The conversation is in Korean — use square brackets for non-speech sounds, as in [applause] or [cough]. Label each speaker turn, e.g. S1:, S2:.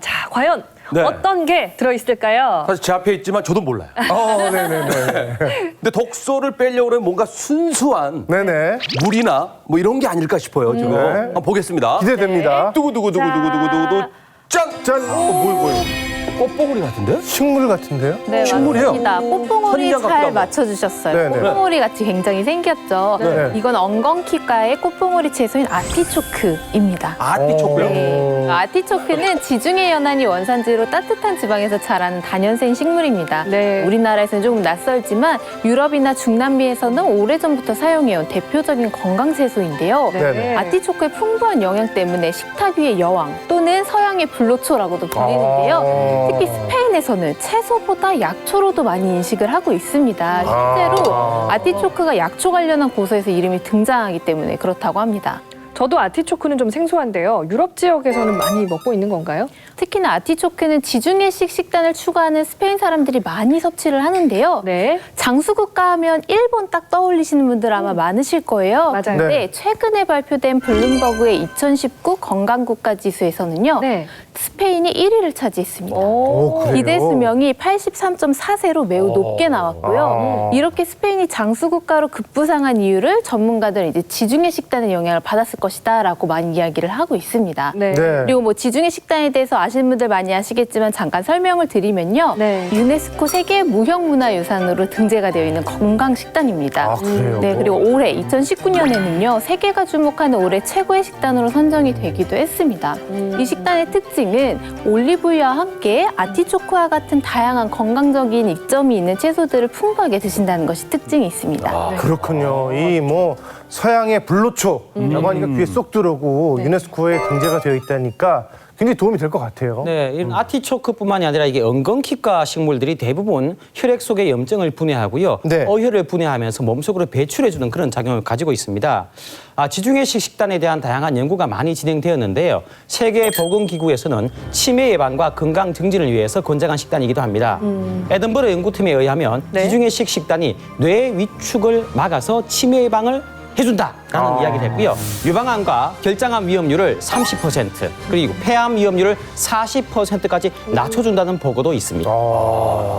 S1: 자, 과연
S2: 네.
S1: 어떤 게 들어있을까요?
S2: 사실 제 앞에 있지만 저도 몰라요.
S3: 어, 네네네. [laughs]
S2: 근데 독소를 빼려고 그러면 뭔가 순수한
S3: 네네.
S2: 물이나 뭐 이런 게 아닐까 싶어요, 지금.
S3: 네.
S2: 한번 보겠습니다.
S3: 기대됩니다.
S2: 두구두구두구두구두구두구 짠!
S3: 짠! 어, 뭘, 뭘.
S2: 꽃봉오리 같은데?
S3: 식물 같은데요?
S4: 네,
S2: 식물이에요.
S4: 맞습니다.
S2: 선인장 같기도
S4: 잘. 맞춰주셨어요.
S3: 네네.
S4: 뽀뽕오리 같이 굉장히 생겼죠.
S3: 네.
S4: 이건 엉겅퀴과의 꽃뽕오리 채소인 아티초크입니다.
S2: 아티초크요.
S4: 네. 아티초크는 지중해 연안이 원산지로 따뜻한 지방에서 자라는 다년생 식물입니다.
S1: 네.
S4: 우리나라에서는 조금 낯설지만 유럽이나 중남미에서는 오래전부터 사용해온 대표적인 건강 채소인데요.
S3: 네 네.
S4: 아티초크의 풍부한 영양 때문에 식탁 위의 여왕 또는 서양의 불로초라고도 불리는데요.
S3: 아.
S4: 특히 스페인에서는 채소보다 약초로도 많이 인식을 하고 있습니다. 실제로
S3: 아.
S4: 아티초크가 약초 관련한 고서에서 이름이 등장하기 때문에 그렇다고 합니다.
S1: 저도 아티초크는 좀 생소한데요. 유럽 지역에서는 많이 먹고 있는 건가요?
S4: 특히나 아티초크는 지중해식 식단을 추구하는 스페인 사람들이 많이 섭취를 하는데요.
S1: 네.
S4: 장수국가 하면 일본 딱 떠올리시는 분들 아마 많으실 거예요.
S1: 맞아요.
S4: 근데
S3: 네.
S4: 최근에 발표된 블룸버그의 2019 건강국가 지수에서는요.
S1: 네.
S4: 스페인이 1위를 차지했습니다.
S3: 오, 그래요?
S4: 기대 수명이 83.4세로 매우 높게 나왔고요.
S3: 아.
S4: 이렇게 스페인이 장수국가로 급부상한 이유를 전문가들은 이제 지중해 식단의 영향을 받았을 것이다라고 많이 이야기를 하고 있습니다.
S1: 네.
S3: 네.
S4: 그리고 뭐 지중해 식단에 대해서 아시 는 분들 많이 아시겠지만 잠깐 설명을 드리면요.
S1: 네.
S4: 유네스코 세계 무형문화유산으로 등재가 되어 있는 건강 식단입니다.
S3: 아, 그래요?
S4: 네, 그리고 올해 2019년에는요. 세계가 주목하는 올해 최고의 식단으로 선정이 되기도 했습니다.
S1: 음.
S4: 이 식단의 특징은 올리브유와 함께 아티초크와 같은 다양한 건강적인 이점이 있는 채소들을 풍부하게 드신다는 것이 특징이 있습니다.
S3: 아, 그렇군요. 이 뭐 서양의 불로초라고 하니까 귀에 쏙 들어오고 유네스코에 등재가 되어 있다니까 굉장히 도움이 될 것 같아요.
S5: 네, 이런 아티초크뿐만이 아니라 이게 엉겅퀴과 식물들이 대부분 혈액 속의 염증을 분해하고요.
S3: 네.
S5: 어혈을 분해하면서 몸속으로 배출해주는 그런 작용을 가지고 있습니다. 아, 지중해식 식단에 대한 다양한 연구가 많이 진행되었는데요. 세계 보건기구에서는 치매 예방과 건강 증진을 위해서 권장한 식단이기도 합니다. 에든버러 연구팀에 의하면
S1: 네.
S5: 지중해식 식단이 뇌 위축을 막아서 치매 예방을 해준다라는
S3: 아.
S5: 이야기를 했고요. 유방암과 결장암 위험률을 30% 그리고 폐암 위험률을 40%까지 낮춰준다는 보고도 있습니다.
S3: 아.